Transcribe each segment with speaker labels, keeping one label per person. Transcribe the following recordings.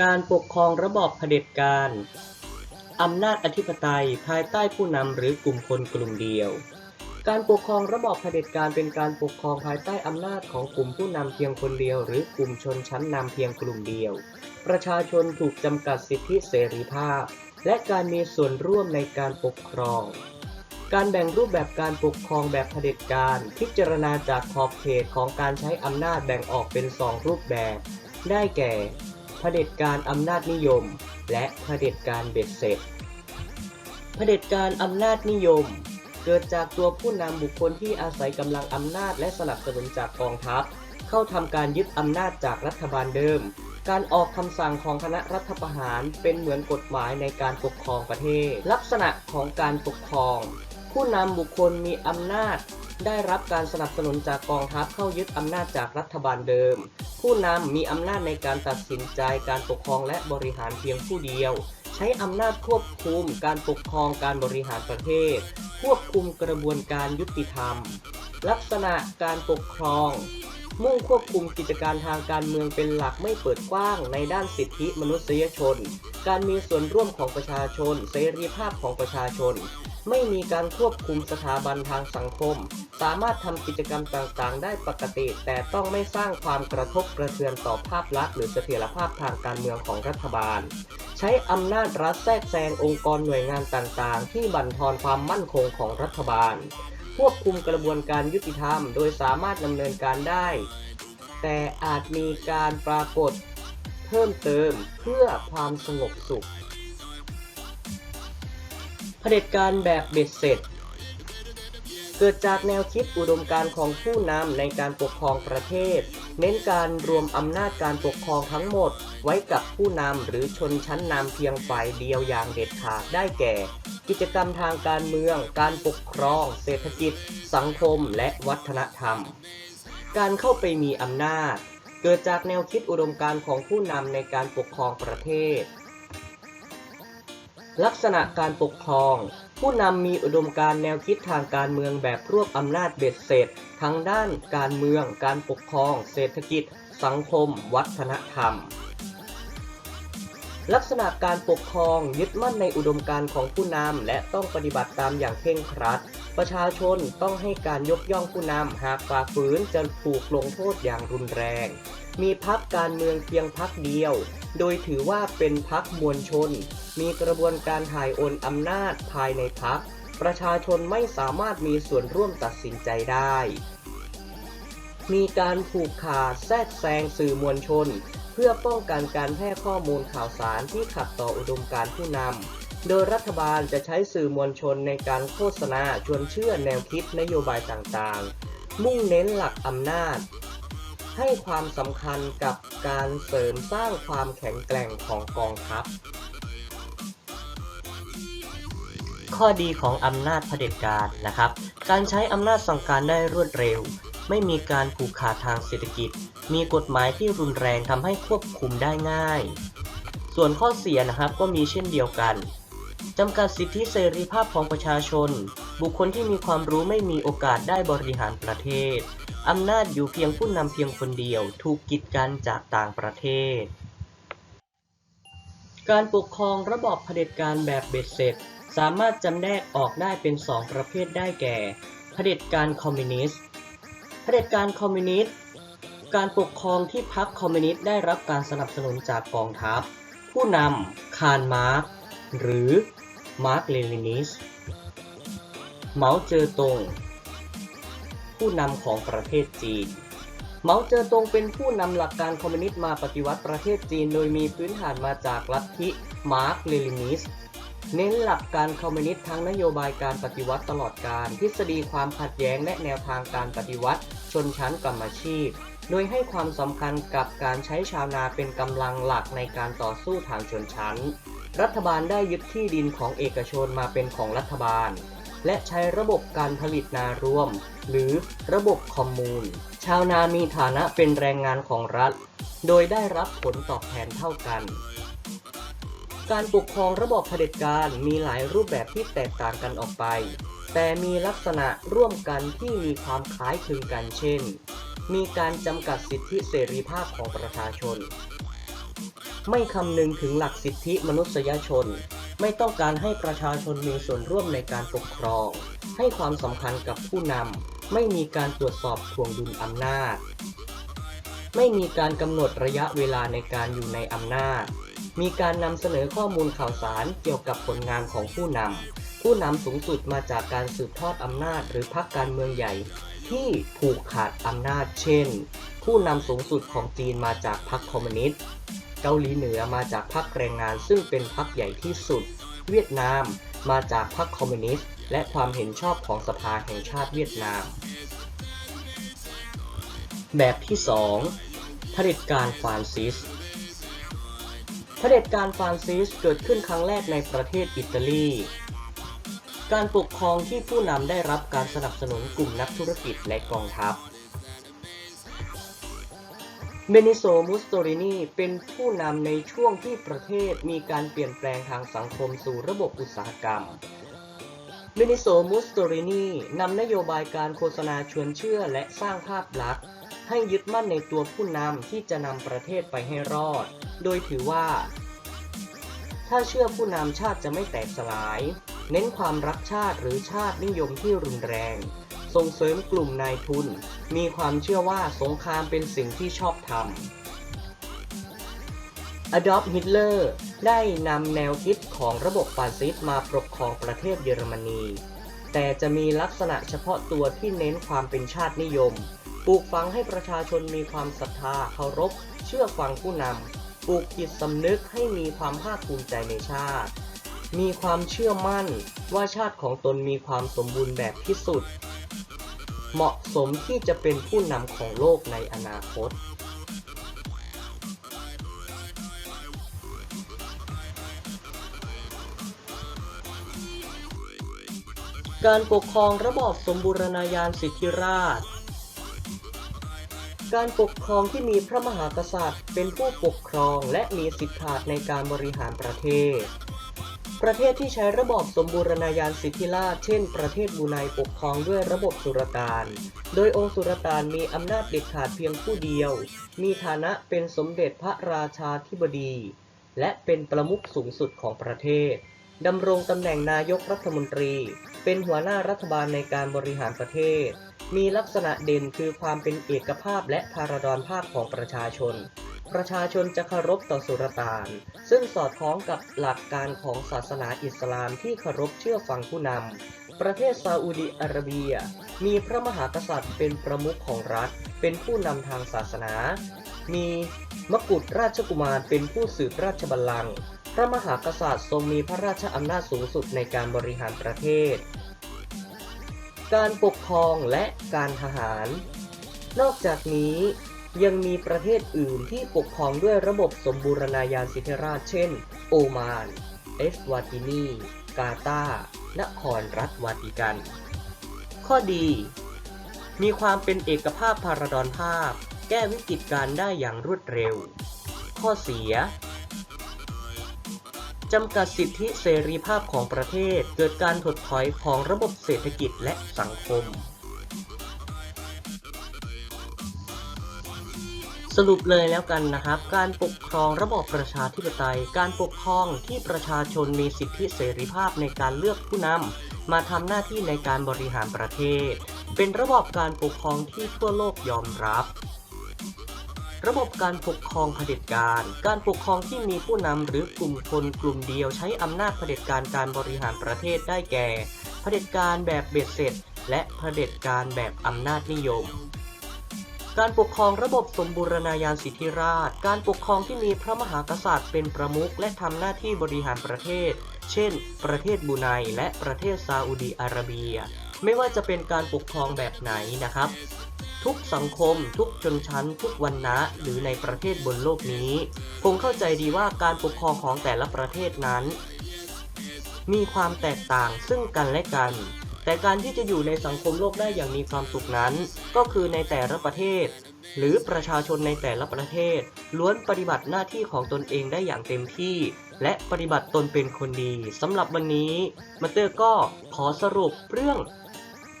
Speaker 1: การปกครองระบอบเผด็จการอำนาจอธิปไตยภายใต้ผู้นำหรือกลุ่มคนกลุ่มเดียว การปกครองระบอบเผด็จการเป็นการปกครองภายใต้อำนาจของกลุ่มผู้นำเพียงคนเดียว หรือกลุ่มชนชั้นนำเพียงกลุ่มเดียว ประชาชนถูกจำกัดสิทธิเสรีภาพ และการมีส่วนร่วมในการปกครอง การแบ่งรูปแบบการปกครองแบบเผด็จการ พิจารณาจากขอบเขตของการใช้อำนาจแบ่งออกเป็นสองรูปแบบ ได้แก่ เผด็จการอำนาจนิยม และเผด็จการเบ็ดเสร็จเผด็จการอำนาจนิยม เกิดจากตัวผู้นำบุคคลที่อาศัยกำลังอำนาจและสนับสนุนจากกองทัพ เข้าทำการยึดอำนาจจากรัฐบาลเดิม การออกคำสั่งของคณะรัฐประหารเป็นเหมือนกฎหมายในการปกครองประเทศ ลักษณะของการปกครอง ผู้นำบุคคลมีอำนาจ ได้รับการสนับสนุนจากกองทัพเข้ายึดอำนาจจากรัฐบาลเดิม ผู้นำมีอำนาจในการตัดสินใจการปกครองและบริหารเพียงผู้เดียว ใช้อำนาจควบคุมการปกครองการบริหารประเทศ ควบคุมกระบวนการยุติธรรม ลักษณะการปกครอง มุ่งควบคุมกิจการทางการเมืองเป็นหลักไม่เปิดกว้างในด้านสิทธิมนุษยชน การมีส่วนร่วมของประชาชน เสรีภาพของประชาชน ไม่มีการควบคุมสถาบันทางสังคม สามารถทำกิจกรรมต่างๆ ได้ปกติ แต่ต้องไม่สร้างความกระทบกระเทือนต่อภาพลักษณ์หรือเสถียรภาพทางการเมืองของรัฐบาล ใช้อำนาจรัฐแทรกแซงองค์กรหน่วยงานต่างๆ ที่บั่นทอนความมั่นคงของรัฐบาล ควบคุมกระบวนการยุติธรรม โดยสามารถดำเนินการได้ แต่อาจมีการปรากฏเพิ่มเติมเพื่อความสงบสุขเผด็จการแบบเบ็ดเสร็จ เกิดจากแนวคิดอุดมการณ์ของผู้นำในการปกครองประเทศ เน้นการรวมอำนาจการปกครองทั้งหมด ไว้กับผู้นำหรือชนชั้นนำเพียงฝ่ายเดียวอย่างเด็ดขาดได้แก่ กิจกรรมทางการเมือง การปกครอง เศรษฐกิจ สังคม และวัฒนธรรม การเข้าไปมีอำนาจ เกิดจากแนวคิดอุดมการณ์ของผู้นำในการปกครองประเทศ ลักษณะการปกครอง ผู้นำมีอุดมการณ์แนวคิดทางการเมืองแบบรวบอำนาจเบ็ดเสร็จ ทั้งด้านการเมือง การปกครอง เศรษฐกิจ สังคม วัฒนธรรม ลักษณะการปกครองยึดมั่นในอุดมการณ์ของผู้นำและต้องปฏิบัติตามอย่างเคร่งครัด ประชาชนต้องให้การยกย่องผู้นำหากฝ่าฝืนจะถูกลงโทษอย่างรุนแรง มีพักการเมืองเพียงพักเดียว โดยถือว่าเป็นพักมวลชน มีกระบวนการถ่ายโอนอำนาจภายในพัก ประชาชนไม่สามารถมีส่วนร่วมตัดสินใจได้ มีการผูกขาดแทรกแซงสื่อมวลชน พื่อป้องกันการแพร่ข้อมูลข่าวสารที่ขัดต่ออุดมการณ์ผู้นำ โดยรัฐบาลจะใช้สื่อมวลชนในการโฆษณาชวนเชื่อแนวคิดนโยบายต่างๆ มุ่งเน้นหลักอำนาจ ให้ความสำคัญกับการเสริมสร้างความแข็งแกร่งของกองทัพ ข้อดีของอำนาจเผด็จการนะครับ การใช้อำนาจสั่งการได้รวดเร็ว ไม่มีการผูกขาดทางเศรษฐกิจ มีกฎหมายที่รุนแรงทำให้ควบคุมได้ง่าย ส่วนข้อเสียนะครับก็มีเช่นเดียวกันจำกัดสิทธิเสรีภาพของประชาชน บุคคลที่มีความรู้ไม่มีโอกาสได้บริหารประเทศ อำนาจอยู่เพียงผู้นำเพียงคนเดียว ถูกกีดกันจากต่างประเทศ การปกครองระบอบเผด็จการแบบเบ็ดเสร็จ สามารถจำแนกออกได้เป็นสองประเภทได้แก่ เผด็จการคอมมิวนิสต์ ด็จการคอมมิวนิสต์ การปกครองที่พรรคคอมมิวนิสต์ได้รับการสนับสนุนจากกองทัพ ผู้นำคาร์ลมาร์กหรือมาร์กเลนินิส์เหมาเจ๋อตง ผู้นำของประเทศจีนเหมาเจ๋อตงเป็นผู้นำหลักการคอมมิวนิสต์มาปฏิวัติประเทศจีน โดยมีพื้นฐานมาจากลัทธิมาร์กเลนินิส์เน้นหลักการคอมมิวนิสต์ทั้งนโยบายการปฏิวัติตลอดการ ทฤษฎีความขัดแย้งและแนวทางการปฏิวัติ ชนชั้นกรรมชีพ โดยให้ความสำคัญกับการใช้ชาวนาเป็นกำลังหลักในการต่อสู้ทางชนชั้น รัฐบาลได้ยึดที่ดินของเอกชนมาเป็นของรัฐบาล และใช้ระบบการผลิตนารวม หรือระบบคอมมูน ชาวนามีฐานะเป็นแรงงานของรัฐ โดยได้รับผลตอบแทนเท่ากันการปกครองระบอบเผด็จการมีหลายรูปแบบที่แตกต่างกันออกไป แต่มีลักษณะร่วมกันที่มีความคล้ายคลึงกันเช่น มีการจำกัดสิทธิเสรีภาพของประชาชน ไม่คำนึงถึงหลักสิทธิมนุษยชน ไม่ต้องการให้ประชาชนมีส่วนร่วมในการปกครอง ให้ความสำคัญกับผู้นำ ไม่มีการตรวจสอบทวงดุลอำนาจ ไม่มีการกำหนดระยะเวลาในการอยู่ในอำนาจ มีการนำเสนอข้อมูลข่าวสารเกี่ยวกับผลงานของผู้นำ ผู้นำสูงสุดมาจากการสืบทอดอำนาจหรือพรรคการเมืองใหญ่ ที่ผูกขาดอำนาจเช่น ผู้นำสูงสุดของจีนมาจากพรรคคอมมิวนิสต์ เกาหลีเหนือมาจากพรรคแรงงานซึ่งเป็นพรรคใหญ่ที่สุด เวียดนามมาจากพรรคคอมมิวนิสต์ และความเห็นชอบของสภาแห่งชาติเวียดนาม แบบที่2เผด็จการฟรานซิสเผด็จการฟรานซิสเกิดขึ้นครั้งแรกในประเทศอิตาลี การปกครองที่ผู้นำได้รับการสนับสนุนกลุ่มนักธุรกิจและกองทัพ เบนิโซ มุสโตรินี เป็นผู้นำในช่วงที่ประเทศมีการเปลี่ยนแปลงทางสังคมสู่ระบบอุตสาหกรรม เบนิโซ มุสโตรินีนำนโยบายการโฆษณาชวนเชื่อและสร้างภาพลักษณ์ ให้ยึดมั่นในตัวผู้นำที่จะนำประเทศไปให้รอด โดยถือว่า ถ้าเชื่อผู้นำชาติจะไม่แตกสลาย เน้นความรักชาติหรือชาตินิยมที่รุนแรง ส่งเสริมกลุ่มนายทุน มีความเชื่อว่าสงครามเป็นสิ่งที่ชอบธรรมอดอล์ฟฮิตเลอร์ได้นำแนวคิดของระบบฟาสซิสต์มาปกครองประเทศเยอรมนี แต่จะมีลักษณะเฉพาะตัวที่เน้นความเป็นชาตินิยม ปลูกฝังให้ประชาชนมีความศรัทธาเคารพ เชื่อฟังผู้นำ ปลูกจิตสำนึกให้มีความภาคภูมิใจในชาติ มีความเชื่อมั่นว่าชาติของตนมีความสมบูรณ์แบบที่สุด เหมาะสมที่จะเป็นผู้นำของโลกในอนาคต การปกครองระบอบสมบูรณาญาณสิทธิราชการปกครองที่มีพระมหากษัตริย์ เป็นผู้ปกครองและมีสิทธิขาดในการบริหารประเทศ ประเทศที่ใช้ระบอบสมบูรณาญาสิทธิราชเช่นประเทศบูไนปกครองด้วยระบบสุรต่าน โดยองค์สุรต่านมีอำนาจเด็ดขาดเพียงผู้เดียว มีฐานะเป็นสมเด็จพระราชาธิบดี และเป็นประมุขสูงสุดของประเทศดำรงตำแหน่งนายกรัฐมนตรี เป็นหัวหน้ารัฐบาลในการบริหารประเทศ มีลักษณะเด่นคือความเป็นเอกภาพและพาราดอนภาพของประชาชน ประชาชนจะเคารพต่อสุรต่าน ซึ่งสอดคล้องกับหลักการของศาสนาอิสลามที่เคารพเชื่อฟังผู้นำ ประเทศซาอุดิอาระเบีย มีพระมหากษัตริย์เป็นประมุขของรัฐ เป็นผู้นำทางศาสนา มีมกุฎราชกุมารเป็นผู้สืบราชบัลลังก์ พระมหากษัตริย์ทรงมีพระราชอำนาจสูงสุดในการบริหารประเทศ การปกครองและการทหาร นอกจากนี้ ยังมีประเทศอื่นที่ปกครองด้วยระบบสมบูรณาญาสิทธิราชเช่น โอมาน เอสวาตินี กาตาร์นครรัฐวาติกัน ข้อดี มีความเป็นเอกภาพพาราดอนภาพ แก้วิกฤตการได้อย่างรวดเร็ว ข้อเสียจำกัดสิทธิเสรีภาพของประเทศ เกิดการถดถอยของระบบเศรษฐกิจและสังคม สรุปเลยแล้วกันนะครับ การปกครองระบอบประชาธิปไตย การปกครองที่ประชาชนมีสิทธิเสรีภาพในการเลือกผู้นำมาทำหน้าที่ในการบริหารประเทศ เป็นระบอบการปกครองที่ทั่วโลกยอมรับ ระบบการปกครองเผด็จการ การปกครองที่มีผู้นำหรือกลุ่มคนกลุ่มเดียวใช้อำนาจเผด็จการการบริหารประเทศได้แก่เผด็จการแบบเบ็ดเสร็จ และเผด็จการแบบอำนาจนิยม การปกครองระบบสมบูรณาญาสิทธิราช การปกครองที่มีพระมหากษัตริย์เป็นประมุขและทำหน้าที่บริหารประเทศ เช่น ประเทศบูไนและประเทศซาอุดีอาระเบีย ไม่ว่าจะเป็นการปกครองแบบไหนนะครับ ทุกสังคม ทุกชนชั้น ทุกวรรณะหรือในประเทศบนโลกนี้ คงเข้าใจดีว่าการปกครองของแต่ละประเทศนั้น มีความแตกต่างซึ่งกันและกัน แต่การที่จะอยู่ในสังคมโลกได้อย่างมีความสุขนั้น ก็คือในแต่ละประเทศ หรือประชาชนในแต่ละประเทศ ล้วนปฏิบัติหน้าที่ของตนเองได้อย่างเต็มที่ และปฏิบัติตนเป็นคนดีสำหรับวันนี้มาเตอร์ก็ขอสรุปเรื่อง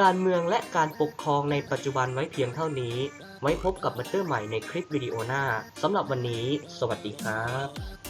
Speaker 1: การเมืองและการปกครองในปัจจุบันไว้เพียงเท่านี้ ไว้พบกับบัตเตอร์ใหม่ในคลิปวิดีโอหน้าสำหรับวันนี้ สวัสดีครับ